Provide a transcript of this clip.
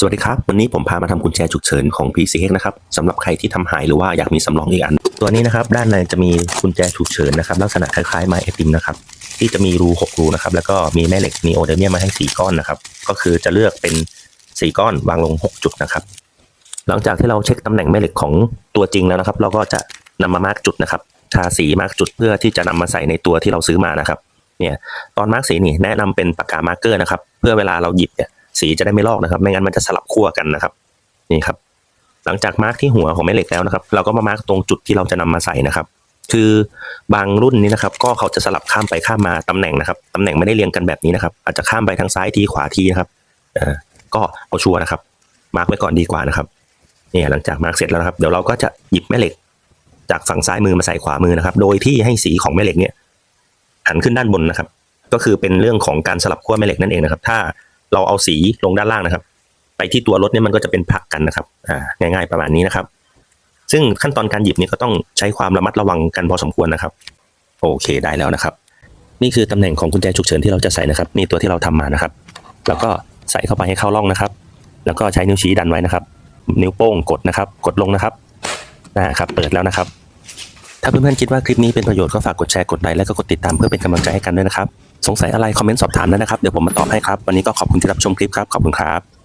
สวัสดีครับ วันนี้ผมพามาทำกุญแจฉุกเฉินของ PCX นะครับสำหรับใครที่ทำหายหรือว่าอยากมีสำรองอีกอัน ตัวนี้นะครับด้านในจะมีกุญแจฉุกเฉินนะครับลักษณะคล้ายๆไม้ไอติมนะครับที่จะมีรู6รูนะครับแล้วก็มีแม่เหล็กนีโอเดเมียมมาให้ 4 ก้อนนะครับก็คือจะเลือกเป็น 4 ก้อนวางลง 6 จุดนะครับหลังจากที่เราเช็คตำแหน่งแม่เหล็กของตัวจริงแล้วนะครับ เราก็จะนำมามาร์กจุดนะครับทาสีมาร์กจุดเพื่อที่จะนำมาใส่ในตัวที่เราซื้อมานะครับเนี่ยตอนมาร์กสีนี่แนะนำเป็นปากกามาร์กเกอร์นะครับเพื่อเวลาเราหยิบเนี่ย สีจะได้ไม่ลอกนะครับ ไม่งั้นมันจะสลับขั้วกันนะครับ นี่ครับ หลังจากมาร์กที่หัวของแม่เหล็กแล้วนะครับ เราก็มามาร์กตรงจุดที่เราจะนำมาใส่นะครับ คือบางรุ่นนี้นะครับ ก็เขาจะสลับข้ามไปข้ามมาตำแหน่งนะครับตำแหน่งไม่ได้เรียงกันแบบนี้นะครับ อาจจะข้ามไปทางซ้ายทีขวาทีนะครับอ่อก็เอาชัวร์นะครับ มาร์กไว้ก่อนดีกว่านะครับเนี่ยหลังจากมาร์กเสร็จแล้วนะครับเดี๋ยวเราก็จะหยิบแม่เหล็ก จากฝั่งซ้ายมือมาใส่ขวามือนะครับ โดยที่ให้สีของแม่เหล็กเนี่ยหันขึ้นด้านบนนะครับ ก็คือเป็นเรื่องของการสลับขั้วแม่เหล็กนั่นเองนะครับ ถ้า เราเอาสีลงด้านล่างนะครับ ไปที่ตัวรถเนี่ยมันก็จะเป็นผักกันนะครับอ่าง่าย ๆประมาณนี้นะครับ ซึ่งขั้นตอนการหยิบนี่ก็ต้องใช้ความระมัดระวังกันพอสมควรนะครับ โอเคได้แล้วนะครับ นี่คือตำแหน่งของกุญแจฉุกเฉินที่เราจะใส่นะครับ นี่ตัวที่เราทำมานะครับ แล้วก็ใส่เข้าไปให้เข้าร่องนะครับ แล้วก็ใช้นิ้วชี้ดันไว้นะครับ นิ้วโป้งกดนะครับ กดลงนะครับนะครับ เปิดแล้วนะครับ ถ้าเพื่อนๆคิดว่าคลิปนี้เป็นประโยชน์ก็ฝากกดแชร์กดไลค์และก็กดติดตามเพื่อเป็นกำลังใจให้กันด้วยนะครับ สงสัยอะไรคอมเมนต์สอบถามได้นะครับ เดี๋ยวผมมาตอบให้ครับ วันนี้ก็ขอบคุณที่รับชมคลิปครับ ขอบคุณครับ